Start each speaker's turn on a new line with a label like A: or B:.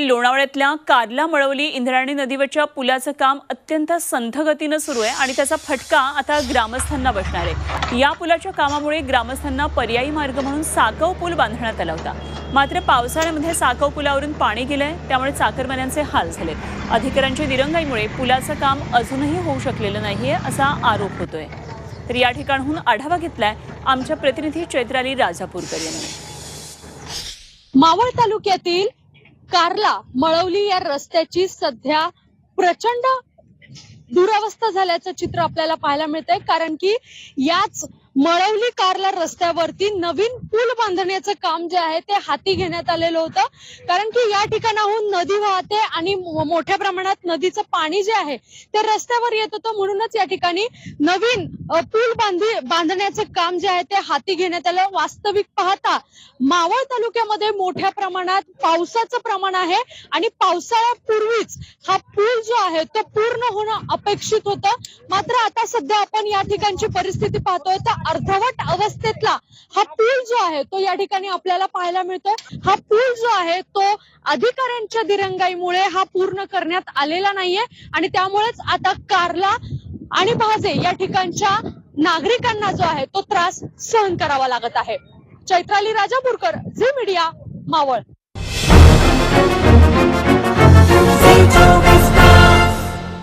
A: लोणावळ्यातल्या कारला मळवली इंद्रायणी नदीवरच्या पुलाचं काम अत्यंत संथ गतीनं सुरू आहे आणि त्याचा फटका आता ग्रामस्थांना बसणार आहे. या पुलाच्या कामामुळे ग्रामस्थांना पर्यायी मार्ग म्हणून साकव पूल बांधण्यात आला होता. मात्र पावसाळ्यामध्ये साकव पुलावरून पाणी गेलंय त्यामुळे चाकरमान्यांचे हाल झालेत. अधिकाऱ्यांच्या दिरंगाईमुळे पुलाचं काम अजूनही होऊ शकलेलं नाहीये असा आरोप होतोय. तर या ठिकाणहून आढावा घेतलाय आमच्या प्रतिनिधी चैत्राली राजापूरकर यांनी.
B: मावळ तालुक्यातील कारला मळवली या रस्त्याची सध्या प्रचंड दुरावस्था झाल्याचं चित्र आपल्याला पाहायला मिळतंय. कारण की याच मळवली कारला रस्त्यावरती नवीन पूल बांधण्याचं काम जे आहे ते हाती घेण्यात आलेलं होतं. कारण की या ठिकाणाहून नदी वाहते आणि मोठ्या प्रमाणात नदीचं पाणी जे आहे ते रस्त्यावर येत होतं. म्हणूनच या ठिकाणी नवीन पूल बांधी बांधण्याचं काम जे आहे ते हाती घेण्यात आलं. वास्तविक पाहता मावळ तालुक्यामध्ये मोठ्या प्रमाणात पावसाचं प्रमाण आहे आणि पावसाळ्यापूर्वीच हा आहे तो पूर्ण होणं अपेक्षित होतं. मात्र आता सध्या आपण या ठिकाणची परिस्थिती पाहतोय तर अर्धवट अवस्थेतला हा पूल जो आहे तो या ठिकाणी आपल्याला पाहायला मिळतोय. हा पूल जो आहे तो अधिकाऱ्यांच्या दिरंगाईमुळे हा पूर्ण करण्यात आलेला नाहीये. आणि त्यामुळेच आता कारला आणि भाजे या ठिकाणच्या नागरिकांना जो आहे तो त्रास सहन करावा लागत आहे. चैत्राली राजापूरकर झी मीडिया मावळ.